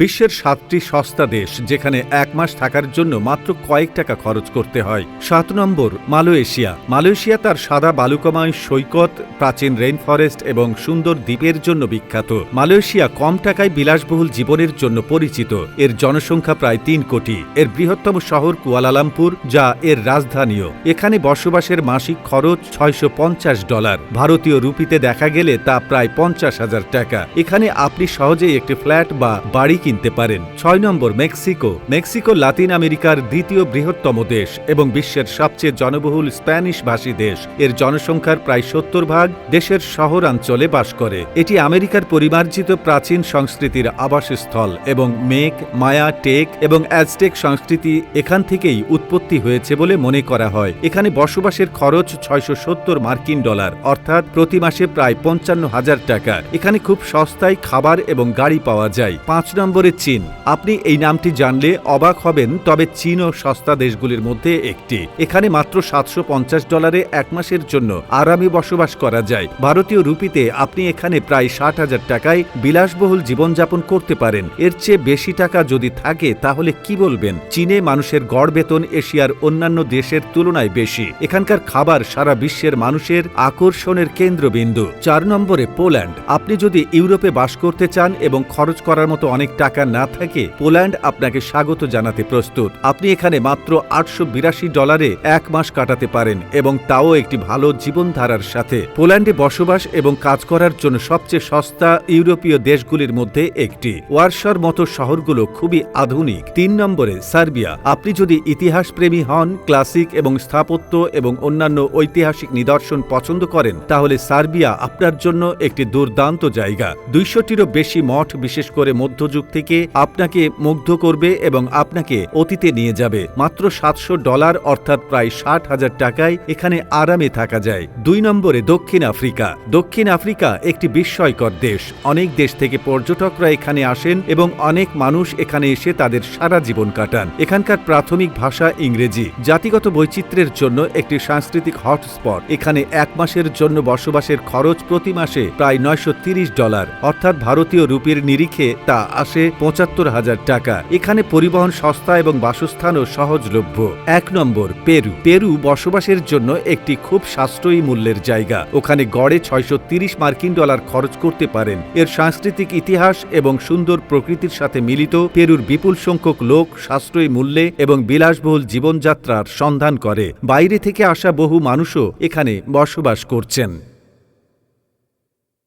বিশ্বের সাতটি সস্তা দেশ, যেখানে এক মাস থাকার জন্য মাত্র কয়েক টাকা খরচ করতে হয়। সাত নম্বর, মালয়েশিয়া। মালয়েশিয়া তার সাদা বালুকাময় সৈকত, প্রাচীন রেইন ফরেস্ট এবং সুন্দর দ্বীপের জন্য বিখ্যাত। মালয়েশিয়া কম টাকায় বিলাসবহুল জীবনের জন্য পরিচিত। এর জনসংখ্যা প্রায় তিন কোটি। এর বৃহত্তম শহর কুয়ালালামপুর, যা এর রাজধানীও। এখানে বসবাসের মাসিক খরচ ছয়শো পঞ্চাশ ডলার। ভারতীয় রুপিতে দেখা গেলে তা প্রায় পঞ্চাশ হাজার টাকা। এখানে আপনি সহজেই একটি ফ্ল্যাট বা বাড়ি কিনতে পারেন। ছয় নম্বর, মেক্সিকো। মেক্সিকো লাতিন আমেরিকার দ্বিতীয় বৃহত্তম দেশ এবং বিশ্বের সবচেয়ে জনবহুল স্প্যানিশ ভাষী দেশ। এর জনসংখ্যার প্রায় সত্তর ভাগ দেশের শহরাঞ্চলে বাস করে। এটি আমেরিকার পরিমার্জিত প্রাচীন সংস্কৃতির আবাসস্থল এবং মেক মায়া, টেক এবং অ্যাজটেক সংস্কৃতি এখান থেকেই উৎপত্তি হয়েছে বলে মনে করা হয়। এখানে বসবাসের খরচ ছয়শো সত্তর মার্কিন ডলার, অর্থাৎ প্রতি মাসে প্রায় পঞ্চান্ন হাজার টাকা। এখানে খুব সস্তায় খাবার এবং গাড়ি পাওয়া যায়। পাঁচ নম্বরে চীন। আপনি এই নামটি জানলে অবাক হবেন, তবে চীনও সস্তা দেশগুলির মধ্যে একটি। এখানে মাত্র সাতশো পঞ্চাশ ডলারে এক মাসের জন্য আরামে বসবাস করা যায়। ভারতীয় রুপিতে আপনি এখানে প্রায় ষাট হাজার টাকায় বিলাসবহুল জীবনযাপন করতে পারেন। এর চেয়ে বেশি টাকা যদি থাকে, তাহলে কি বলবেন? চীনে মানুষের গড় বেতন এশিয়ার অন্যান্য দেশের তুলনায় বেশি। এখানকার খাবার সারা বিশ্বের মানুষের আকর্ষণের কেন্দ্রবিন্দু। চার নম্বরে পোল্যান্ড। আপনি যদি ইউরোপে বাস করতে চান এবং খরচ করার মতো অনেক টাকা না থাকে পোল্যান্ড আপনাকে স্বাগত জানাতে প্রস্তুত। আপনি এখানে মাত্র আটশো বিরাশি ডলারে এক মাস কাটাতে পারেন এবং তাও একটি ভালো জীবনধারার সাথে। পোল্যান্ডে বসবাস এবং কাজ করার জন্য সবচেয়ে সস্তা ইউরোপীয় দেশগুলির মধ্যে একটি। ওয়ার্সার মতো শহরগুলো খুবই আধুনিক। তিন নম্বরে, সার্বিয়া। আপনি যদি ইতিহাস প্রেমী হন, ক্লাসিক এবং স্থাপত্য এবং অন্যান্য ঐতিহাসিক নিদর্শন পছন্দ করেন, তাহলে সার্বিয়া আপনার জন্য একটি দুর্দান্ত জায়গা। দুইশোটিরও বেশি মঠ, বিশেষ করে মধ্যযুগ থেকে আপনাকে মুগ্ধ করবে এবং আপনাকে অতীতে নিয়ে যাবে। মাত্র সাতশো ডলার, অর্থাৎ প্রায় ষাট হাজার টাকায় এখানে আরামে থাকা যায়। দুই নম্বরে দক্ষিণ আফ্রিকা। দক্ষিণ আফ্রিকা একটি বিস্ময়কর দেশ। অনেক দেশ থেকে পর্যটকরা এখানে আসেন এবং অনেক মানুষ এখানে এসে তাদের সারা জীবন কাটান। এখানকার প্রাথমিক ভাষা ইংরেজি। জাতিগত বৈচিত্র্যের জন্য একটি সাংস্কৃতিক হটস্পট। এখানে এক মাসের জন্য বসবাসের খরচ প্রতি মাসে প্রায় নয়শো ডলার, অর্থাৎ ভারতীয় রুপির নিরিখে তা আসে পঁচাত্তর হাজার টাকা। এখানে পরিবহন সস্তা এবং বাসস্থানও সহজলভ্য। এক নম্বর, পেরু। পেরু বসবাসের জন্য একটি খুব সাশ্রয়ী মূল্যের জায়গা। ওখানে গড়ে ছয়শো তিরিশ মার্কিন ডলার খরচ করতে পারেন। এর সাংস্কৃতিক ইতিহাস এবং সুন্দর প্রকৃতির সাথে মিলিত পেরুর বিপুল সংখ্যক লোক সাশ্রয়ী মূল্যে এবং বিলাসবহুল জীবনযাত্রার সন্ধান করে। বাইরে থেকে আসা বহু মানুষও এখানে বসবাস করছেন।